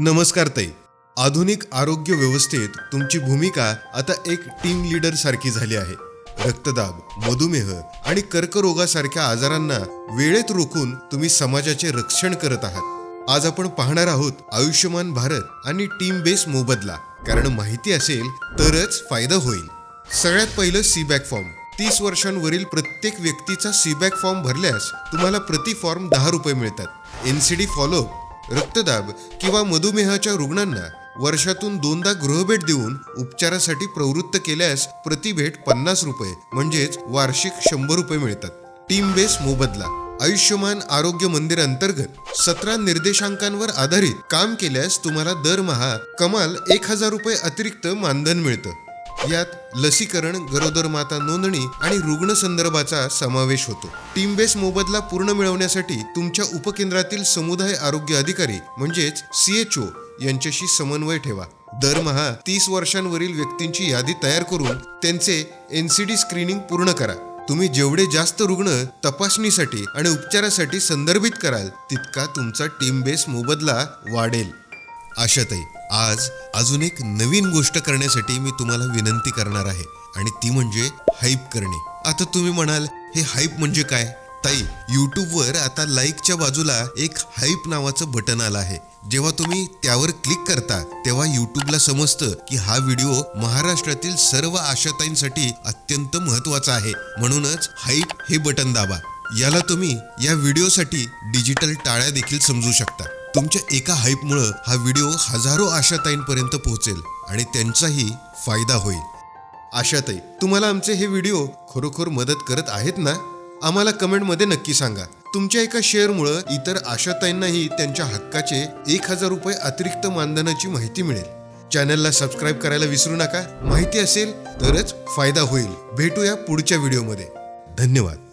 नमस्कार ताई. आधुनिक आरोग्य व्यवस्थेत तुमची भूमिका आता एक टीम लीडर सारखी झाली आहे. रक्तदाब मधुमेह आणि कर्करोगासारख्या आजारांना वेळेत रोखून तुम्ही समाजाचे रक्षण करत आहात. आज आपण पाहणार आहोत आयुष्यमान भारत आणि टीम बेस मोबदला. कारण माहिती असेल तरच फायदा होईल. सगळ्यात पहिलं सीबॅक फॉर्म तीस वर्षांवरील प्रत्येक व्यक्तीचा सीबॅक फॉर्म भरल्यास तुम्हाला प्रति फॉर्म दहा रुपये मिळतात. एनसीडी फॉलो रक्तदाब किंवा मधुमेहाच्या रुग्णांना वर्षातून दोनदा गृहभेट देऊन उपचारासाठी प्रवृत्त केल्यास प्रतिभेट पन्नास रुपये म्हणजेच वार्षिक शंभर रुपये मिळतात. टीम बेस मोबदला आयुष्यमान आरोग्य मंदिर अंतर्गत सतरा निर्देशांकांवर आधारित काम केल्यास तुम्हाला दरमहा कमाल एक हजार रुपये अतिरिक्त मानधन मिळतं. यात लसीकरण गरोदर माता नोंदणी आणि रुग्ण संदर्भाचा समावेश होतो. टीम बेस मोबदला पूर्ण मिळवण्यासाठी तुमच्या उपकेंद्रातील समुदाय आरोग्य अधिकारी म्हणजेच सीएचओ यांच्याशी समन्वय ठेवा. दरमहा तीस वर्षांवरील व्यक्तींची यादी तयार करून त्यांचे एनसीडी स्क्रीनिंग पूर्ण करा. तुम्ही जेवढे जास्त रुग्ण तपासणीसाठी आणि उपचारासाठी संदर्भित कराल तितका तुमचा टीम बेस मोबदला वाढेल. आशाताई. आज अजून एक नवीन गोष्ट करण्यासाठी मी तुम्हाला विनंती करणार आहे. आणि ती म्हणजे हाईप करणे. आता तुम्ही म्हणाल हे हाईप म्हणजे काय? ताई यूट्यूबवर आता लाईकच्या बाजूला एक हाईप नावाचं बटन आलं आहे. जेव्हा तुम्ही त्यावर क्लिक करता तेव्हा यूट्यूबला समजतं की हा व्हिडिओ महाराष्ट्रातील सर्व आशाताईंसाठी अत्यंत महत्त्वाचा आहे. म्हणूनच हाईप हे बटन दाबा. याला तुम्ही या व्हिडिओसाठी डिजिटल टाळ्या देखील समजू शकता. तुमच्या एका हाईपमुळं हा व्हिडिओ हजारो आशाताईंपर्यंत पोहोचेल आणि त्यांचाही फायदा होईल. आशाताई तुम्हाला आमचे हे व्हिडिओ खरोखर मदत करत आहेत ना? आम्हाला कमेंटमध्ये नक्की सांगा. तुमच्या एका शेअरमुळं इतर आशाताईंनाही त्यांच्या हक्काचे एक हजार रुपये अतिरिक्त मानधनाची माहिती मिळेल. चॅनलला सबस्क्राईब करायला विसरू नका. माहिती असेल तरच फायदा होईल. भेटूया पुढच्या व्हिडिओमध्ये. धन्यवाद.